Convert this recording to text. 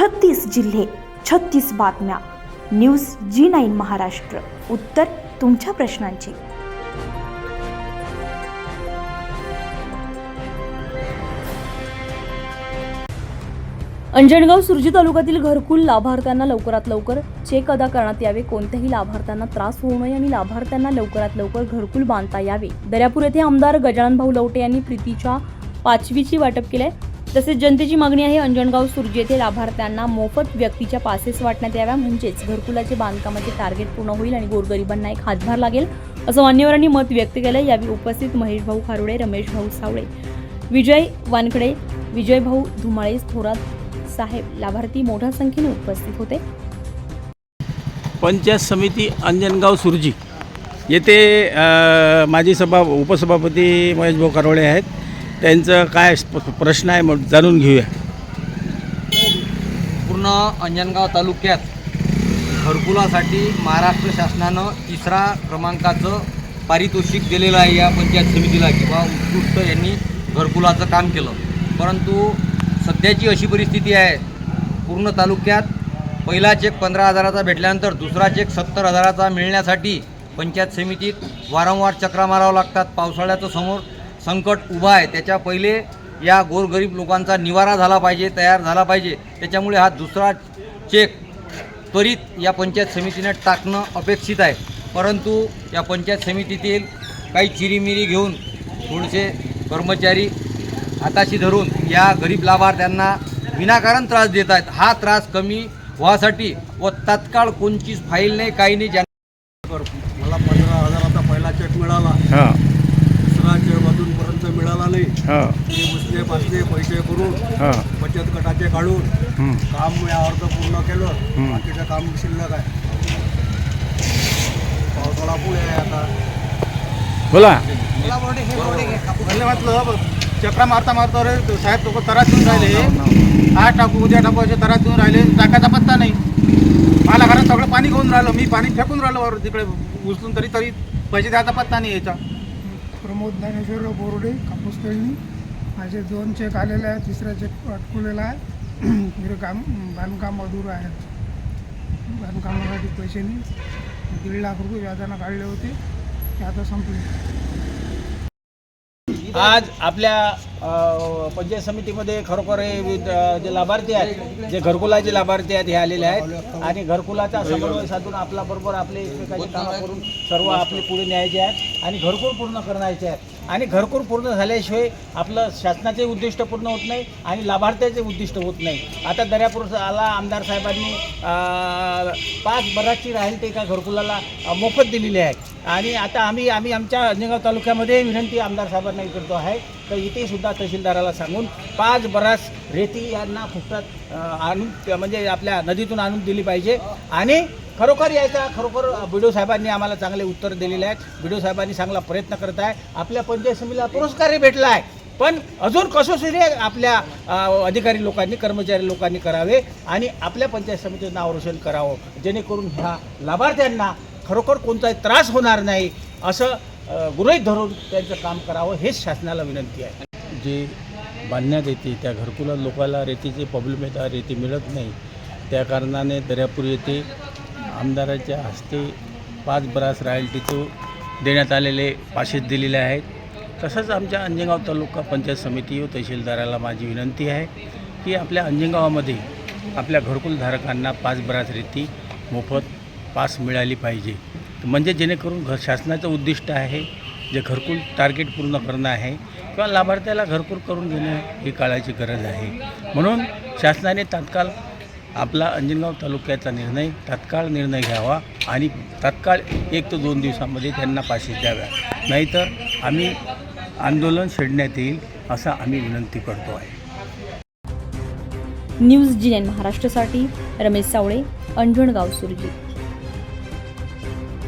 छत्तीस जिल्हे छत्तीस बातम्या. News G nine Maharashtra. उत्तर तुमच्या प्रश्नांची. अंजणगाव सुरजी तालुक्यातील घरकुल लाभार्थ्यांना लवकरात लवकर चेक अदा करण्यात यावे. कोणत्याही लाभार्थ्यांना त्रास होऊ नये आणि लाभार्थ्यांना लवकरात लवकर घरकुल बांधता यावे. दर्यापूर येथे आमदार गजानन भाऊ लवटे यांनी प्रीतीच्या पाचवीची वाटप केले तसेच जनतेची मागणी आहे अंजणगाव सुरजी येथे लाभार्थ्यांना मोफत व्यक्तीच्या पासेस वाटण्यात याव्या. म्हणजेच घरकुलाचे बांधकामाचे टार्गेट पूर्ण होईल आणि गोरगरिबांना एक हातभार लागेल असं मान्यवरांनी मत व्यक्त केलं यावेळी उपस्थित महेश भाऊ खारुडे रमेश भाऊ सावळे विजय वानकडे विजय भाऊ धुमाळे थोरात साहेब लाभार्थी मोठ्या संख्येने उपस्थित होते. पंचायत समिती अंजनगाव सुरजी येथे माजी सभा उपसभापती महेश भाऊ करवळे आहेत. त्यांचं काय प्रश्न आहे मग जाणून घेऊया. पूर्ण अंजनगाव तालुक्यात घरकुलासाठी महाराष्ट्र शासनानं तिसरा क्रमांकाचं पारितोषिक दिलेलं आहे या पंचायत समितीला किंवा उत्कृष्ट यांनी घरकुलाचं काम केलं. परंतु सध्याची अशी परिस्थिती आहे पूर्ण तालुक्यात पहिला चेक पंधरा हजाराचा भेटल्यानंतर दुसरा चेक सत्तर हजाराचा मिळण्यासाठी पंचायत समितीत वारंवार चक्रा मारावं लागतात. पावसाळ्याचं समोर संकट उभा आहे. त्याच्या पहिले या गोरगरीब लोकांचा निवारा झाला पाहिजे तयार झाला पाहिजे. त्याच्यामुळे हा दुसरा चेक त्वरित या पंचायत समितीने टाकणं अपेक्षित आहे. परंतु या पंचायत समितीतील काही चिरीमिरी घेऊन थोडेसे कर्मचारी हाताशी धरून या गरीब लाभार्थ्यांना विनाकारण त्रास देत आहेत. हा त्रास कमी व्हासाठी व तात्काळ कोणचीच फाईल नाही काही नाही. ज्या मला पंधरा हजाराचा पहिला चेक मिळाला हां दुसरा चेक अजूनपर्यंत मिळाला नाही हां ते बसले बसले पैसे करून हां. बचत गटाचे काढून. काम या अर्ज पूर्ण केलं. बाकीचं काम शिल्लक आहे. पावसाळा पुढे आहे आता. बोला. म्हटलं चक्रा मारता मारता रे तो साहेब लोक तरात देऊन राहिले. आज टाकू उद्या टाकू असे तरात देऊन राहिले. टाकायचा पत्ता नाही. मला घरात सगळं पाणी घेऊन राहिलं. मी पाणी फेकून राहिलो वर तिकडे उचलून तरी तरी पैसे द्यायचा पत्ता नाही यायचा प्रमोद ज्ञानेश्वर बोर्डे कापूस तळणी. माझे दोन चेक आलेले आहेत तिसरा चेक अटकवलेला आहे. मेरे काम बांधकाम अधूर आहे. बांधकामासाठी पैसे नाही. दीड लाख रुपये व्याजानं काढले होते. ते आता संपले आज आपल्या पंचायत समितीमध्ये खरोखर हे जे लाभार्थी आहेत जे घरकुलाचे लाभार्थी आहेत हे आलेले आहेत. आणि घरकुलाचा समन्वय साधून आपला बरोबर आपले एकमेकांची कामं करून सर्व आपले पुढे न्यायचे आहेत आणि घरकुल पूर्ण करण्याचे आहेत. आणि घरकुल पूर्ण झाल्याशिवाय आपलं शासनाचे उद्दिष्ट पूर्ण होत नाही आणि लाभार्थ्याचे उद्दिष्ट होत नाही. आता दर्यापूर आला आमदार साहेबांनी पाच बराची राहील ते एका घरकुलाला मोफत दिलेली आहे आणि आता आम्ही आम्ही आमच्या अंजनगाव तालुक्यामध्ये विनंती आमदार साहेबांना करतो आहे तर इथे सुद्धा तहसीलदाराला सांगून पाच बरास रेती यांना फुकटात आणून म्हणजे आपल्या नदीतून आणून दिली पाहिजे. आणि खरोखर यायचा खरोखर बिडो साहेबांनी आम्हाला चांगले उत्तर दिलेले आहेत. बिडो साहेबांनी चांगला प्रयत्न करत आहे. आपल्या पंचायत समितीला पुरस्कारही भेटला आहे. पण अजून कसोशीने आपल्या अधिकारी लोकांनी कर्मचारी लोकांनी करावे आणि आपल्या पंचायत समितीचं नाव रोशन करावं. जेणेकरून ह्या लाभार्थ्यांना खरोखर कोणताही त्रास होणार नाही असं गृहित धरून त्यांचं काम करावं हेच शासनाला विनंती आहे. जे बांधण्यात येते त्या घरकुला लोकाला रेतीचे प्रॉब्लेम येतात रेती मिळत नाही. त्या कारणाने दर्यापूर येथे आमदाराच्या हस्ते पाच ब्रास रॉयल्टीचं देण्यात आलेले पाशेस दिलेले आहेत. तसंच आमच्या अंजनगाव तालुका पंचायत समिती व तहसीलदाराला माझी विनंती आहे की आपल्या अंजनगावामध्ये आपल्या घरकुलधारकांना पाच ब्रास रेती मोफत पास मिळाली पाहिजे. म्हणजे जेणेकरून घर शासनाचं उद्दिष्ट आहे जे घरकुल टार्गेट पूर्ण करणं आहे किंवा लाभार्थ्याला घरकुल करून घेणं ही काळाची गरज आहे. म्हणून शासनाने तात्काळ आपला अंजनगाव तालुक्याचा निर्णय तात्काळ निर्णय घ्यावा आणि तात्काळ एक ते दोन दिवसामध्ये त्यांना पाशीस द्याव्या. नाहीतर आम्ही आंदोलन छेडण्यात येईल असं आम्ही विनंती करतो आहे. न्यूज जी एन महाराष्ट्रासाठी रमेश सावळे अंजणगाव सुरजी.